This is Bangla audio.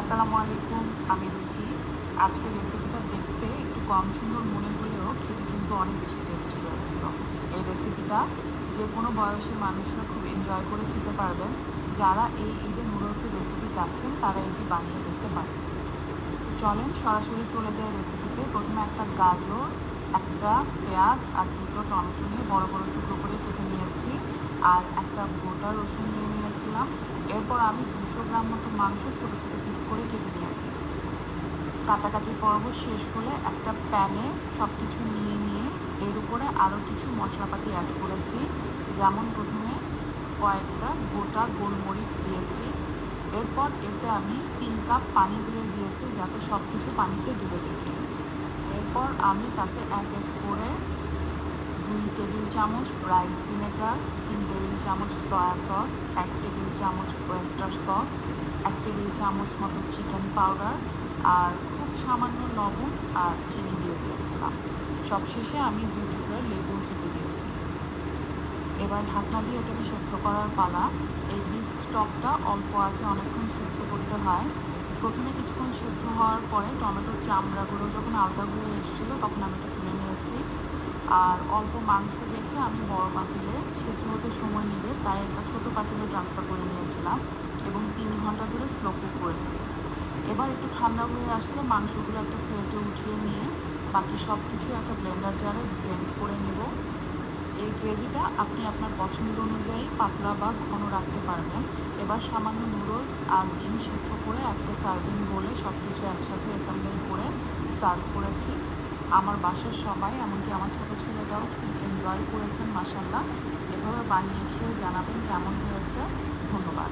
আসসালামু আলাইকুম আমি রুহি আজকে রেসিপিটা দেখতে একটু কম সুন্দর মনে হলেও খেতে কিন্তু অনেক বেশি টেস্টি হয়েছিল। এই রেসিপিটা যে কোনো বয়সের মানুষরা খুব এনজয় করে খেতে পারবেন। যারা এই ঈদে নুডলসের রেসিপি চাচ্ছেন, তারা এটি বানিয়ে দেখতে পারেন। চলেন সরাসরি চলে যায় রেসিপিতে প্রথমে একটা গাজর, একটা পেঁয়াজ আর দুটো টমেটো নিয়ে বড় বড় টুকরো করে কেটে নিয়েছি আর একটা গোটা রসুন নিয়ে নিয়েছিলাম। এরপর আমি দুশো গ্রাম মতো মাংস ছোটো ছোটো পিস করে কেটে নিয়েছি কাটাকাটি পর্ব শেষ হলে একটা প্যানে সব কিছু নিয়ে নিয়ে এর উপরে আরও কিছু মশলাপাতি অ্যাড করেছি। যেমন প্রথমে কয়েকটা গোটা গোলমরিচ দিয়েছি। এরপর এতে আমি তিন কাপ পানি দিয়ে দিয়েছি যাতে সব কিছু পানিতে ডুবে থাকে এরপর আমি তাতে এক এক করে দুই টেবিল চামচ রাইস ভিনেগার তিন টেবিল চামচ সয়া সস এক টেবিল চামচ ওয়েস্টার সস এক টেবিল চামচ মতো চিকেন পাউডার আর খুব সামান্য লবণ আর চিনি দিয়ে দিয়েছিলাম। সবশেষে আমি দুই টুকরো লেবু চেপে দিয়েছি। এবার ঢাকনা দিয়ে এটাকে সেদ্ধ করার পালা। এই বিফ স্টকটা অল্প আছে, অনেকক্ষণ সেদ্ধ করতে হয়। প্রথমে কিছুক্ষণ সেদ্ধ হওয়ার পরে টমেটোর চামড়াগুলো যখন হয়ে এসেছিল তখন আমি এটা তুলে নিয়েছি। আর অল্প মাংস রেখে আমি বড় পাতিলে সেদ্ধ হতে সময় নেবে তাই একটা ছোটো পাতিলে ট্রান্সফার করে নিয়েছিলাম এবং তিন ঘণ্টা ধরে স্লো কুক করেছি। এবার একটু ঠান্ডা হয়ে আসলে মাংসগুলো একটা প্লেটে উঠিয়ে নিয়ে বাকি সব কিছু একটা ব্লেন্ডার জারে ব্লেন্ড করে নেব। এই গ্রেভিটা আপনি আপনার পছন্দ অনুযায়ী পাতলা বা ঘন রাখতে পারবেন। এবার সামান্য নুডলস আর ডিম সিদ্ধ করে একটা সার্ভিং বলে সব কিছু একসাথে অ্যাসেম্বল করে সার্ভ করেছি। আমার বাসার সবাই, এমনকি আমার ছোটো ছেলেটাও খুব এনজয় করেছেন মাসাল্লাহ এভাবে বানিয়ে খেয়ে জানাবেন কেমন হয়েছে। ধন্যবাদ।